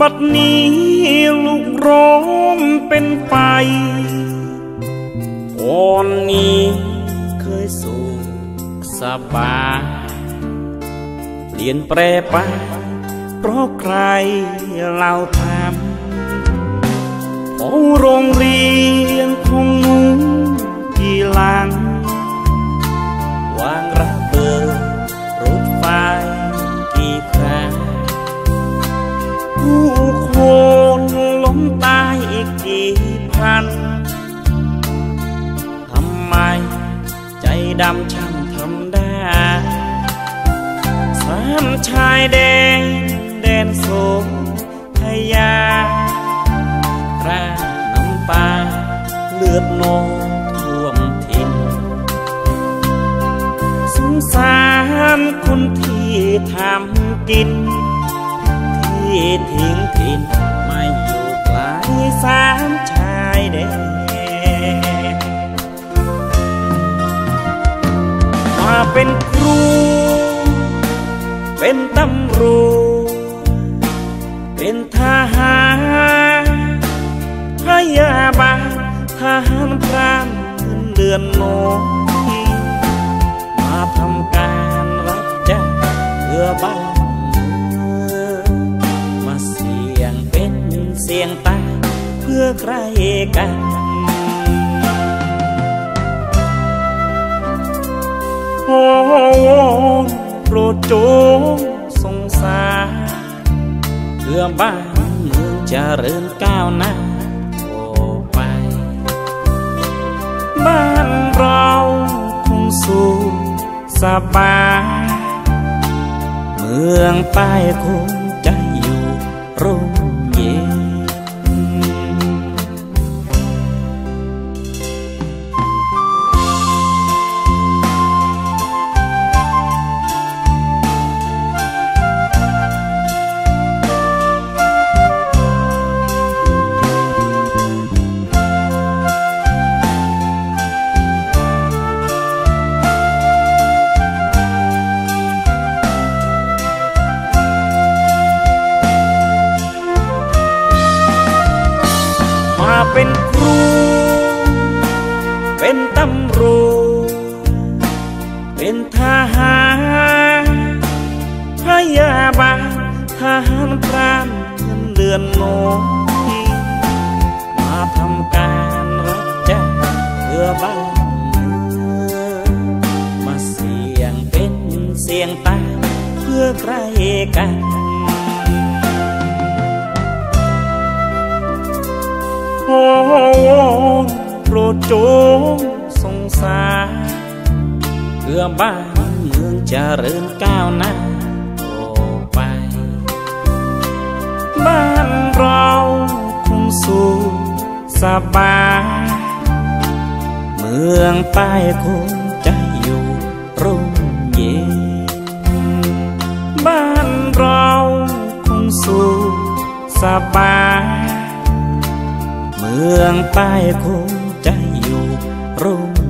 บัดนี้ลูกร้องเป็นไปก่อนนี้เคยสุขสบายเปลี่ยนแปรไป เพราะใครเราทำโอโรงเรียน ทำไมใจดำช่างทำได้ สามชายแดงแดนโสทยาราน้ำตาเลือดนองท่วมทินสงสารคนที่ทำกิน ที่ทิ้งถิ่นไม่อยู่ไกลสา เป็นครู เป็นตำรวจเป็นทหารพยาบาลทหารพรานเงินเดือนน้อยมาทำการรับจ้างเพื่อบ้านเมืองมาเสี่ยงเป็นเสี่ยงตายเพื่อใครกัน โอ้โปรดจงสงสารเพื่อบ้านเมืองเจะเริญก้าวหน้าโอไป บ้านเราคงสุขสบายเมืองใต้คงจะอยู่ร่ม เป็นครู เป็นตำรวจเป็นทหารพยาบาลทหารพรานเงินเดือนน้อยมาทำการรับจ้างเพื่อบ้านเมืองมาเสี่ยงเป็นเสี่ยงตายเพื่อใครกัน โอ้โปรดจงสงสารเพื่อบ้านเมืองเจะเริญก้าวหน้าโอไป บ้านเราคงสุขสบายเมืองใต้คงจะอยู่ร่มเย็น บ้านเราคงสุขสบาย มืองใต้คงใจอยู่ร่ม